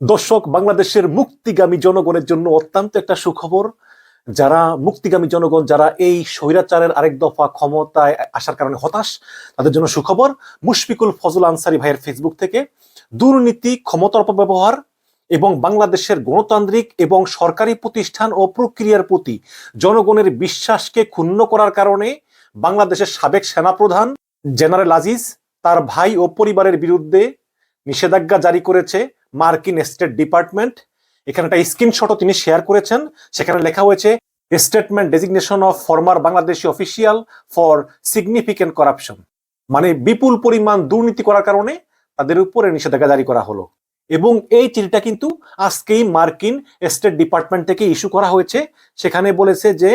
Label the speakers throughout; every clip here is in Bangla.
Speaker 1: দর্শক, বাংলাদেশের মুক্তিগামী জনগণের জন্য অত্যন্ত একটা সুখবর। যারা মুক্তিগামী জনগণ, যারা এই স্বৈরাচারের আরেক দফা ক্ষমতায় আসার কারণে হতাশ, তাদের জন্য সুখবর মুশফিকুল ফজল আনসারি ভাইয়ের ফেসবুক থেকে। দুর্নীতি, ক্ষমতার অপব্যবহার এবং বাংলাদেশের গণতান্ত্রিক এবং সরকারি প্রতিষ্ঠান ও প্রক্রিয়ার প্রতি জনগণের বিশ্বাসকে ক্ষুণ্ণ করার কারণে বাংলাদেশের সাবেক সেনাপ্রধান জেনারেল আজিজ তার ভাই ও পরিবারের বিরুদ্ধে নিষেধাজ্ঞা জারি করেছে। মার্কিন স্টেট ডিপার্টমেন্ট এখানে একটা স্ক্রিনশটও তিনি শেয়ার করেছেন। সেখানে লেখা হয়েছে statement designation of former Bangladeshi official for significant corruption মানে বিপুল পরিমাণ দুর্নীতি করার কারণে তাদের উপরে নিষেধাজ্ঞা জারি করা হলো। এবং এই চিঠিটা কিন্তু আজকেই মার্কিন স্টেট ডিপার্টমেন্ট থেকে ইস্যু করা হয়েছে। সেখানে বলেছে যে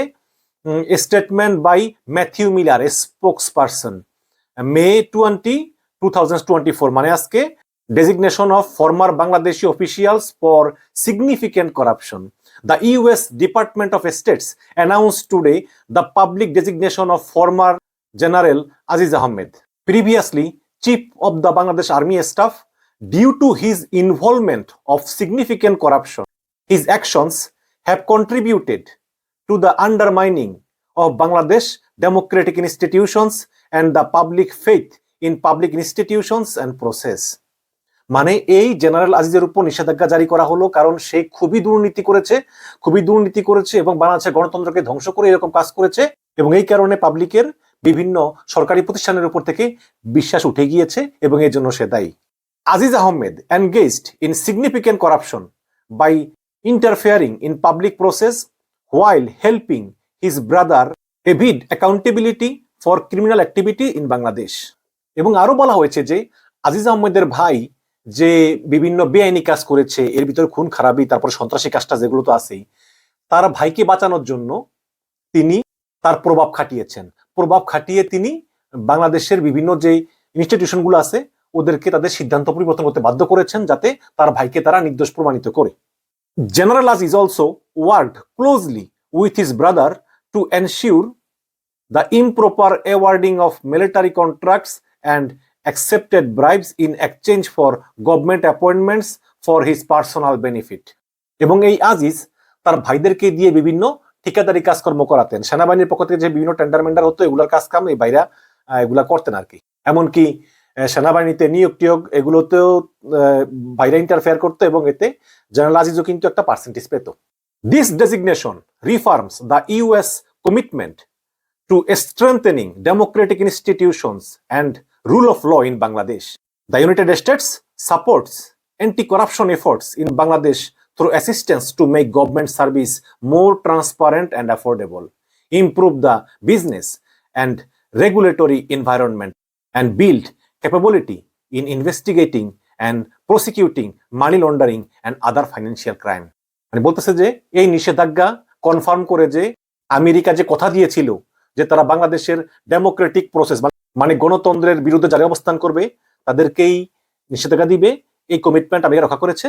Speaker 1: statement by Matthew Miller spokesperson May twenty two মানে আজকে designation of former Bangladeshi officials for significant corruption. The US Department of States announced today the public designation of former General Aziz Ahmed, previously Chief of the Bangladesh Army Staff, due to his involvement of significant corruption. His actions have contributed to the undermining of Bangladesh democratic institutions and the public faith in public institutions and process. মানে এই জেনারেল আজিজের উপর নিষেধাজ্ঞা জারি করা হলো, কারণ সে খুবই দুর্নীতি করেছে, খুবই দুর্নীতি করেছে এবং বাংলাদেশের গণতন্ত্রকে ধ্বংস করে এরকম কাজ করেছে এবং এই কারণে পাবলিকের বিভিন্ন সরকারি প্রতিষ্ঠানের উপর থেকে বিশ্বাস উঠে গিয়েছে এবং এর জন্য সে দায়ী। Aziz Ahmed engaged in significant corruption by interfering in public process while helping his brother evade accountability for criminal activity in Bangladesh এবং আরও বলা হয়েছে যে, আজিজ আহমেদের ভাই যে বিভিন্ন বেআইনি কাজ করেছে, এর ভিতরে খুন খারাপি তারপর সন্ত্রাসী কাজটা যেগুলো তো আছেই, তার ভাইকে বাঁচানোর জন্য তিনি তার প্রভাব খাটিয়েছেন। প্রভাব খাটিয়ে তিনি বাংলাদেশের বিভিন্ন যে ইনস্টিটিউশনগুলো আছে, ওদেরকে তাদের সিদ্ধান্ত পরিবর্তন করতে বাধ্য করেছেন যাতে তার ভাইকে তারা নির্দোষ প্রমাণিত করে। General Aziz is also worked closely with his brother to ensure the improper awarding of military contracts and accepted bribes in exchange for government appointments for his personal benefit. এবং এই আজিজ তার ভাইদেরকে দিয়ে বিভিন্ন ঠিকাদারি কাজকর্ম করাতেন। সেনাবাহিনীর পক্ষ থেকে যে বিভিন্ন টেন্ডার মেন্ডার হতো, এগুলোর কাজ কাম এই বাইরা এগুলা করতেন আর কি এমনকি সেনাবাহিনীতে নিয়োগ টিয়োগ এগুলোতেও বাইরা ইন্টারফেয়ার করতো এবং এতে জেনারেল আজিজও কিন্তু একটা পার্সেন্টেজ পেত। This designation reaffirms the US commitment to strengthening democratic institutions and rule of law in Bangladesh. The United States supports anti-corruption efforts in Bangladesh through assistance to make government service more transparent and affordable, improve the business and regulatory environment, and build capability in investigating and prosecuting money laundering and other financial crime. মানে বলতেছে যে এই নিষেধাজ্ঞা কনফার্ম করে যে আমেরিকা যে কথা দিয়েছিল যে তারা বাংলাদেশের ডেমোক্রেটিক প্রসেস মানে গণতন্ত্রের বিরুদ্ধে যারা অবস্থান করবে, তাদেরকেই নিষেধাজ্ঞা দিবে। এই কমিটমেন্ট আমেরিকা রক্ষা করেছে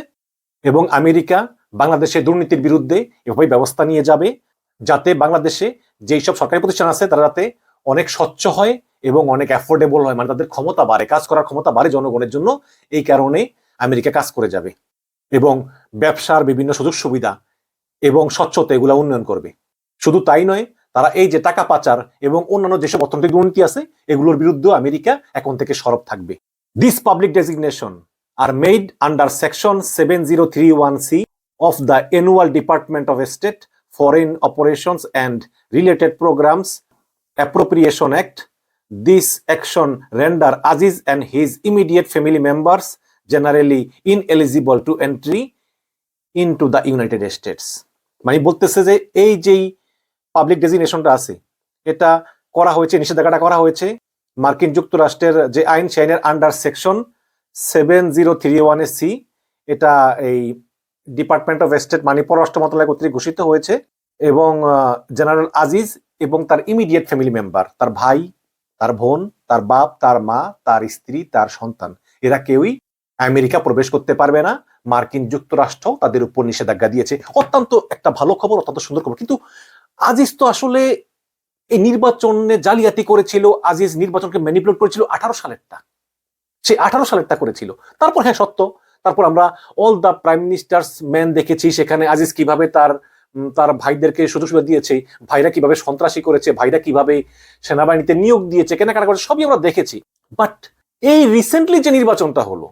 Speaker 1: এবং আমেরিকা বাংলাদেশে দুর্নীতির বিরুদ্ধে এভাবে ব্যবস্থা নিয়ে যাবে যাতে বাংলাদেশে যেই সব সরকারি প্রতিষ্ঠান আছে, তারা যাতে অনেক স্বচ্ছ হয় এবং অনেক অ্যাফোর্ডেবল হয়। মানে তাদের ক্ষমতা বাড়ে, কাজ করার ক্ষমতা বাড়ে জনগণের জন্য। এই কারণে আমেরিকা কাজ করে যাবে এবং ব্যবসার বিভিন্ন সুযোগ সুবিধা এবং স্বচ্ছতা এগুলা উন্নয়ন করবে। শুধু তাই নয় তারা এই যে টাকা পাচার এবং অন্যান্য যেসব অর্থনৈতিক দুর্নীতি আছে, এগুলোর বিরুদ্ধে আমেরিকা এখন থেকে সরব থাকবে। This public designation are made under section seven zero three one c of the annual department of state foreign operations and related programmes appropriation act this action render Aziz and his immediate family members generally ineligible to entry into the United States মানে বলতেছে যে এই যেই পাবলিক ডেজিগনেশনটা আছে। এটা করা হয়েছে, নিষেধাজ্ঞাটা করা হয়েছে মার্কিন যুক্তরাষ্ট্রের যে আইন, সেই আইনের under section seven zero three one A C এটা এই ডিপার্টমেন্ট অফ স্টেট মানে পররাষ্ট্র মন্ত্রণালয় কর্তৃক ঘোষিত হয়েছে এবং জেনারেল আজিজ এবং তার ইমিডিয়েট ফ্যামিলি মেম্বার তার ভাই, তার বোন, তার বাপ, তার মা, তার স্ত্রী, তার সন্তান। এরা কেউই আমেরিকা প্রবেশ করতে পারবে না। মার্কিন যুক্তরাষ্ট্র তাদের উপর নিষেধাজ্ঞা দিয়েছে। অত্যন্ত একটা ভালো খবর, অত্যন্ত সুন্দর খবর। কিন্তু আজিজ তো আসলে এই নির্বাচনে জালিয়াতি করেছিল, আজিজ নির্বাচনকে ম্যানিপুলেট করেছিল আঠারো সালেরটা। সে আঠারো সালেরটা করেছিল। তারপর হ্যাঁ সত্য। তারপর আমরা all the prime minister's men দেখেছি, সেখানে আজিজ কীভাবে তার তার ভাইদেরকে সুযোগ সুবিধা দিয়েছে, ভাইরা কীভাবে সন্ত্রাসী করেছে, ভাইরা কীভাবে সেনাবাহিনীতে নিয়োগ দিয়েছে, কেনাকাটা করেছে, সবই আমরা দেখেছি। বাট এই রিসেন্টলি যে নির্বাচনটা হলো,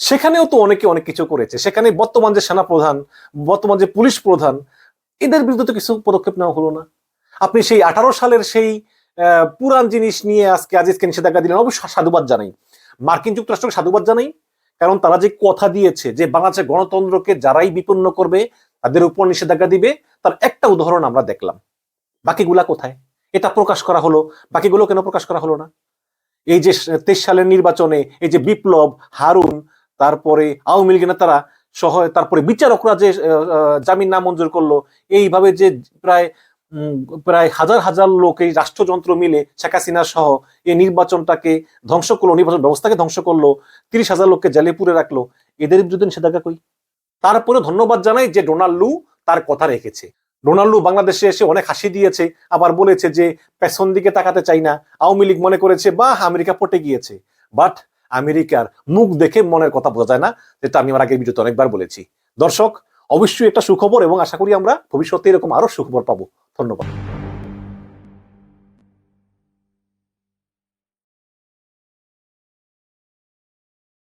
Speaker 1: সেখানেও তো অনেকে অনেক কিছু করেছে। সেখানে বর্তমান যে সেনা প্রধান বর্তমান যে পুলিশ প্রধান এদের বিরুদ্ধে তো কিছু পদক্ষেপ নেওয়া হলো না। আপনি সেই আঠারো সালের সেই পুরান জিনিস নিয়ে আজকে আজিজকে নিষেধাজ্ঞা দিলেন, অবশ্যই সাধুবাদ জানাই। মার্কিন যুক্তরাষ্ট্রকে সাধুবাদ জানাই, কারণ তারা যে কথা দিয়েছে যে বাংলাদেশের গণতন্ত্রকে যারাই বিপন্ন করবে, তাদের উপর নিষেধাজ্ঞা দিবে, তার একটা উদাহরণ আমরা দেখলাম। বাকিগুলা কোথায়? এটা প্রকাশ করা হলো, বাকিগুলো কেন প্রকাশ করা হলো না? এই যে তেইশ সালের নির্বাচনে এই যে বিপ্লব, হারুন, তারপরে আওয়ামী লীগ নেতারা সহ তারপরে বিচারকরা যে জামিন আহ, মঞ্জুর করল এইভাবে যে প্রায় প্রায় হাজার হাজার লোক এই রাষ্ট্রযন্ত্র মিলে শেখ হাসিনা সহ এই নির্বাচনটাকে ধ্বংস করল নির্বাচন ব্যবস্থাকে ধ্বংস করল তিরিশ হাজার লোককে জেলে পুরে রাখল। এদের বিরুদ্ধে নিষেধাজ্ঞা কই? তারপরে ধন্যবাদ জানাই যে ডোনাল্ড লু তার কথা রেখেছে। ডোনাল্ড লু বাংলাদেশে এসে অনেক হাসি দিয়েছে আবার বলেছে যে পেছন দিকে তাকাতে চাই না আওয়ামী লীগ মনে করেছে বা আমেরিকা পটে গিয়েছে। বাট আমেরিকার মুখ দেখে মনের কথা বোঝা যায় না, যেটা আমি আমার আগে ভিডিওতে অনেকবার বলেছি। দর্শক, অবশ্যই একটা সুখবর এবং আশা করি আমরা ভবিষ্যতে এরকম আরও সুখবর পাবো। ধন্যবাদ।